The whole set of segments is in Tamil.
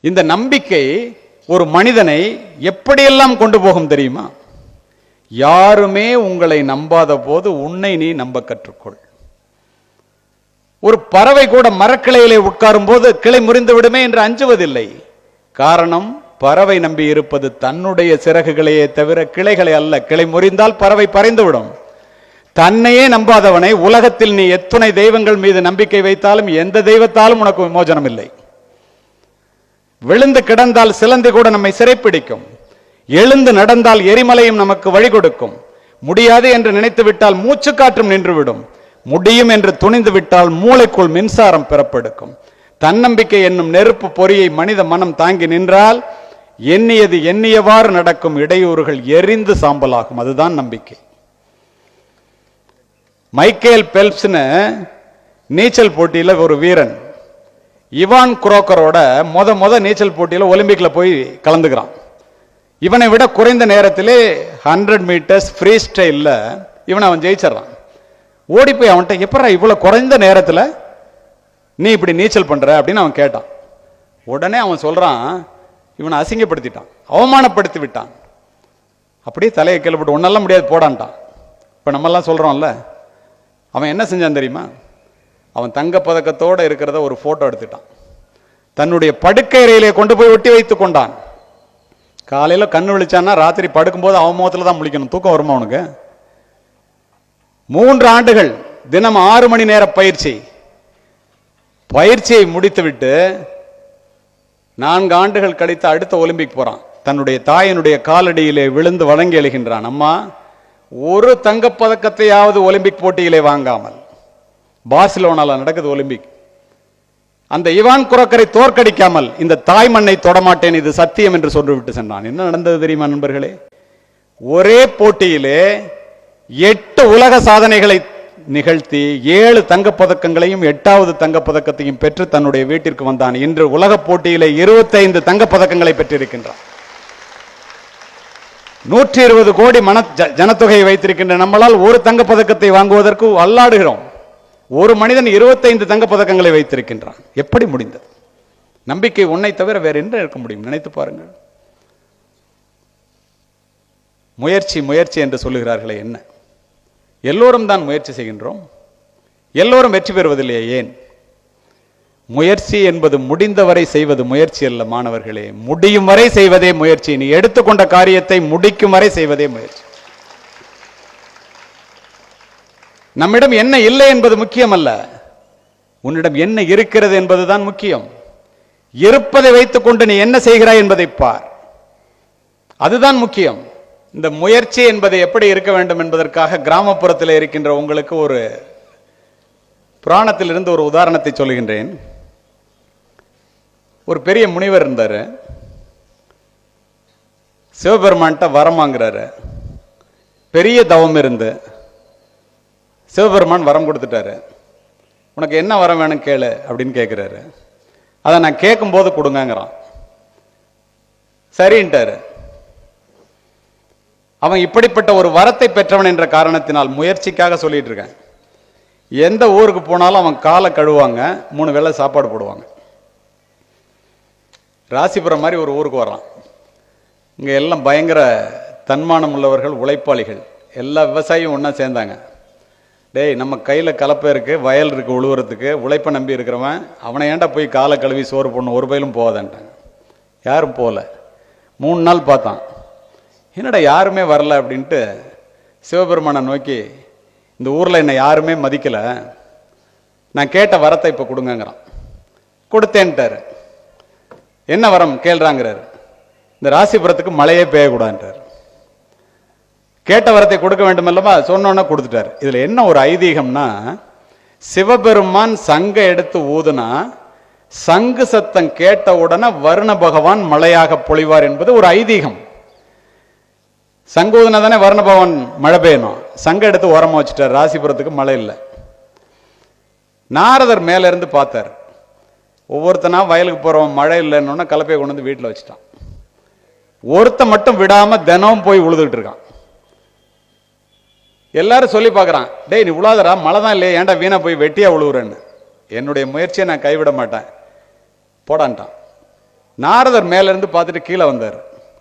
இந்த நம்பிக்கை ஒரு மனிதனை எப்படியெல்லாம் கொண்டு போகும் தெரியுமா? யாருமே உங்களை நம்பாத போது உன்னை நீ நம்ப கற்றுக்கொள். ஒரு பறவை கூட மரக்கிளையிலே உட்காரும் போது கிளை முறிந்து விடுமே என்று அஞ்சுவதில்லை. காரணம் பறவை நம்பி இருப்பது தன்னுடைய சிறகுகளையே தவிர கிளைகளை அல்ல. கிளை முறிந்தால் பறவை பறைந்துவிடும் தன்னையே நம்பாதவனை உலகத்தில் நீ எத்துணை தெய்வங்கள் மீது நம்பிக்கை வைத்தாலும் எந்த தெய்வத்தாலும் உனக்கு விமோசனம் இல்லை விழுந்து கிடந்தால் சிலந்தி கூட நம்மை சிறைப்பிடிக்கும். எழுந்து நடந்தால் எரிமலையும் நமக்கு வழி கொடுக்கும். முடியாது என்று நினைத்து விட்டால் மூச்சு காற்றும் நின்றுவிடும். முடியும் என்று துணிந்து விட்டால் மூளைக்குள் மின்சாரம் பிறப்பெடுக்கும். தன்னம்பிக்கை என்னும் நெருப்பு பொறியை மனித மனம் தாங்கி நின்றால் எண்ணியது எண்ணியவாறு நடக்கும் இடையூறுகள் எரிந்து சாம்பலாகும். அதுதான் நம்பிக்கை. மைக்கேல் பெல்ப்ஸ்னு நீச்சல் போட்டியில ஒரு வீரன். இவான் குரோக்கரோட முத முத நீச்சல் போட்டியில் ஒலிம்பிக்கில் போய் கலந்துக்கிறான். இவனை விட குறைந்த நேரத்திலே ஹண்ட்ரட் மீட்டர்ஸ் ஃப்ரீ ஸ்டைலில் இவனை அவன் ஜெயிச்சிடறான். ஓடி போய் அவன்கிட்ட எப்படா இவ்வளோ குறைந்த நேரத்தில் நீ இப்படி நீச்சல் பண்ணுற அப்படின்னு அவன் கேட்டான். உடனே அவன் சொல்கிறான் இவனை அசிங்கப்படுத்திட்டான் அவமானப்படுத்தி விட்டான். அப்படியே தலையை கேள்விப்பட்டு ஒன்றெல்லாம் முடியாது போடான்ட்டான். இப்போ நம்மெல்லாம் சொல்கிறோம்ல அவன் என்ன செஞ்சான் தெரியுமா? அவன் தங்க பதக்கத்தோட இருக்கிறத ஒரு ஃபோட்டோ எடுத்துட்டான். தன்னுடைய படுக்கையறையிலே கொண்டு போய் ஒட்டி வைத்து கொண்டான். காலையில் கண்ணு விழிச்சான்னா ராத்திரி படுக்கும்போது அவன் முகத்தில் தான் முழிக்கணும். தூக்கம் வருமா அவனுக்கு மூன்று ஆண்டுகள் தினம் ஆறு மணி நேர பயிற்சி. பயிற்சியை முடித்துவிட்டு நான்கு ஆண்டுகள் கழித்து அடுத்த ஒலிம்பிக் போகிறான் தன்னுடைய தாயினுடைய காலடியிலே விழுந்து வழங்கி எழுகின்றான். அம்மா ஒரு தங்கப்பதக்கத்தையாவது ஒலிம்பிக் போட்டியிலே வாங்காமல் பார்சிலோனால நடக்குது ஒலிம்பிக். அந்த இவான் குரக்கரை தோற்கடிக்காமல் இந்த தாய் மண்ணை தொடமாட்டேன் இது சத்தியம் என்று சொல்லிவிட்டு சென்றான். என்ன நடந்தது தெரியுமா நண்பர்களே? ஒரே போட்டியிலே எட்டு உலக சாதனைகளை நிகழ்த்தி ஏழு தங்கப்பதக்கங்களையும் எட்டாவது தங்கப் பதக்கத்தையும் பெற்று தன்னுடைய வீட்டிற்கு வந்தான். இன்று உலக போட்டியிலே இருபத்தைந்து தங்கப்பதக்கங்களை பெற்றிருக்கின்றான். நூற்றி இருபது கோடி மன ஜ- ஜனத்தொகையை வைத்திருக்கின்ற நம்மளால் ஒரு தங்கப்பதக்கத்தை வாங்குவதற்கு அல்லாடுகிறோம். ஒரு மனிதன் இருபத்தைந்து தங்க பதக்கங்களை வைத்திருக்கின்றான். எப்படி முடிந்தது? நம்பிக்கை உன்னை தவிர வேற என்ன இருக்க முடியும். நினைத்து பாருங்கள். முயற்சி முயற்சி என்று சொல்லுகிறார்களே என்ன? எல்லோரும் தான் முயற்சி செய்கின்றோம். எல்லோரும் வெற்றி பெறுவதில்லையே ஏன்? முயற்சி என்பது முடிந்தவரை செய்வது முயற்சி அல்ல மாணவர்களே. முடியும் வரை செய்வதே முயற்சி. நீ எடுத்துக்கொண்ட காரியத்தை முடிக்கும் வரை செய்வதே முயற்சி. நம்மிடம் என்ன இல்லை என்பது முக்கியம் அல்ல உன்னிடம் என்ன இருக்கிறது என்பதுதான் முக்கியம். இருப்பதை வைத்துக்கொண்டு நீ என்ன செய்கிறாய் என்பதை பார். அதுதான் முக்கியம். இந்த முயற்சி என்பது எப்படி இருக்க வேண்டும் என்பதற்காக கிராமப்புறத்தில் இருக்கின்ற உங்களுக்கு ஒரு புராணத்திலிருந்து ஒரு உதாரணத்தை சொல்கின்றேன். ஒரு பெரிய முனிவர் இருந்தாரு. சிவபெருமான்கிட்ட வரம் வாங்குறாரு. பெரிய தவம் இருந்து சிவபெருமான் வரம் கொடுத்துட்டாரு. உனக்கு என்ன வரம் வேணும் கேளு அப்படின்னு கேட்குறாரு அதை நான் கேட்கும்போது கொடுங்கங்கிறான். சரின்ட்டாரு. அவன் இப்படிப்பட்ட ஒரு வரத்தை பெற்றவன் என்ற காரணத்தினால் முயற்சிக்காக சொல்லிட்டு இருக்கேன். எந்த ஊருக்கு போனாலும் அவன் காலை கழுவாங்க மூணு வேளை சாப்பாடு போடுவாங்க. ராசிபுரம் மாதிரி ஒரு ஊருக்கு வர்றான் இங்கே எல்லாம் பயங்கர தன்மானம் உள்ளவர்கள் உழைப்பாளிகள். எல்லா விவசாயியும் ஒன்றா சேர்ந்தாங்க. டேய் நம்ம கையில் கலப்பை இருக்குது வயல் இருக்குது உழுவுறதுக்கு. உழைப்பை நம்பி இருக்கிறவன் அவனை ஏன்டா போய் காலை கழுவி சோறு போடணும்? ஒரு பயிலும் போகாதான்ட்டாங்க யாரும் போகல. மூணு நாள் பார்த்தான். என்னடா யாருமே வரல அப்படின்ட்டு சிவபெருமானை நோக்கி இந்த ஊரில் என்னை யாருமே மதிக்கலை. நான் கேட்ட வரத்தை இப்போ கொடுங்கங்கிறான். கொடுத்தேன்ட்டாரு. என்ன வரம்? கேள்றாங்கிறார். இந்த ராசிபுரத்துக்கு மழையே பெய்யக்கூடாதுன்றார் கேட்ட வரத்தை கொடுக்க வேண்டும் அல்லவா? சொன்னோன்னே கொடுத்துட்டார். இதில் என்ன ஒரு ஐதீகம்னா சிவபெருமான் சங்க எடுத்து ஊதுனா சங்கு சத்தம் கேட்ட உடனே வருண பகவான் மழையாக பொழிவார் என்பது ஒரு ஐதீகம். சங்கு ஊதுனா தானே வருண பகவான் மழை பெய்யணும். சங்க எடுத்து ஓரமாக வச்சுட்டார். ராசிபுரத்துக்கு மழை இல்லை. நாரதர் மேலேருந்து பார்த்தார். ஒவ்வொருத்தனா வயலுக்கு போகிறவன் மழை இல்லைன்னு கலப்பையை கொண்டு வந்து வீட்டில் வச்சுட்டான். ஒருத்த மட்டும் விடாமல் தினமும் போய் உழுதுகிட்டு இருக்கான். எல்லாரும் சொல்லி பார்க்குறான் டேய் நீ உழாதரா மழை தான் இல்லையே ஏன்டா வீணாக போய் வெட்டியாக உழுவுறேன்னு? என்னுடைய முயற்சியை நான் கைவிட மாட்டேன். போடான்ட்டான். நாரதர் மேலேருந்து பார்த்துட்டு கீழே வந்தார்.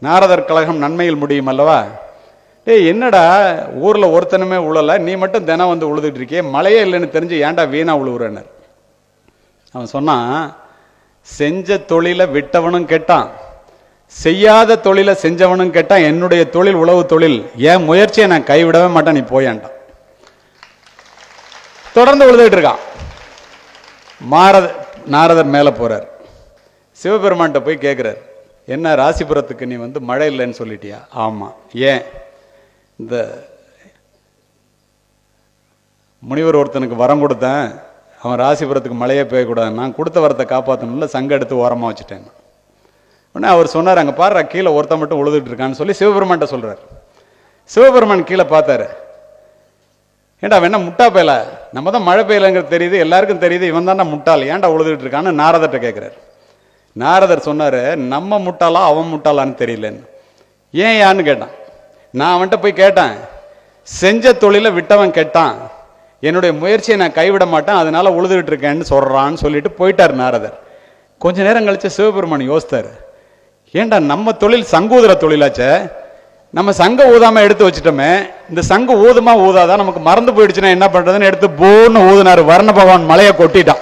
நாரதர் கழகம் நன்மையில் முடியும் அல்லவா? டேய் என்னடா ஊரில் ஒருத்தனுமே உழலை நீ மட்டும் தினம் வந்து உழுதுட்டு இருக்கியே மழையே இல்லைன்னு தெரிஞ்சு ஏன்டா வீணாக உழுவுறனர் அவன் சொன்னான் செஞ்ச தொழிலை விட்டவனும் கெட்டான். செய்யாத தொழிலை செஞ்சவனும் கேட்டால் என்னுடைய தொழில் உழவு தொழில். என் முயற்சியை நான் கைவிடவே மாட்டேன் நீ போயான்ட்டான். தொடர்ந்து உழுதுகிட்டு இருக்கான். மாரத நாரதர் மேலே போகிறார் சிவபெருமான்கிட்ட போய் கேட்குறார் என்ன ராசிபுரத்துக்கு நீ வந்து மழை இல்லைன்னு சொல்லிட்டியா? ஆமாம் ஏன்? இந்த முனிவர் ஒருத்தனுக்கு வரம் கொடுத்தேன். அவன் ராசிபுரத்துக்கு மழையே பெய்யக்கூடாது நான் கொடுத்த வரத்தை காப்பாற்றணும்ல சங்க எடுத்து ஓரமாக வச்சுட்டேன். உடனே அவர் சொன்னார் அங்கே பாரு கீழே ஒருத்தன் மட்டும் உழுதுட்டு இருக்கான்னு சொல்லி சிவபெருமான்ட்ட சொல்கிறார் சிவபெருமான் கீழே பார்த்தாரு. ஏண்டா அவன் என்ன முட்டா பயல நம்ம தான் மழை பெய்யலைங்கிறது தெரியுது எல்லாருக்கும் தெரியுது இவன் தானே முட்டாள் ஏன்டா உழுதுட்டு இருக்கான்னு நாரதர்கிட்ட கேட்குறாரு நாரதர் சொன்னார் நம்ம முட்டாளா அவன் முட்டாளான்னு தெரியலன்னு. ஏன் யான்னு கேட்டான்? நான் அவன்கிட்ட போய் கேட்டேன். செஞ்ச தொழிலை விட்டவன் கேட்டான். என்னுடைய முயற்சியை நான் கைவிட மாட்டேன் அதனால உழுதுகிட்டு இருக்கேன்னு சொல்கிறான்னு சொல்லிட்டு போயிட்டார் நாரதர். கொஞ்ச நேரம் கழித்து சிவபெருமான் யோசித்தார். ஏன்டா நம்ம தொழில் சங்கூதர தொழிலாச்சே? நம்ம சங்க ஊதாம எடுத்து வச்சிட்டோமே இந்த சங்கு ஊதுமா ஊதாதான் நமக்கு மறந்து போயிடுச்சுன்னா என்ன பண்றதுன்னு எடுத்து போன்னு ஊதுனாரு. வர்ண பகவான் மலையை கொட்டிட்டான்.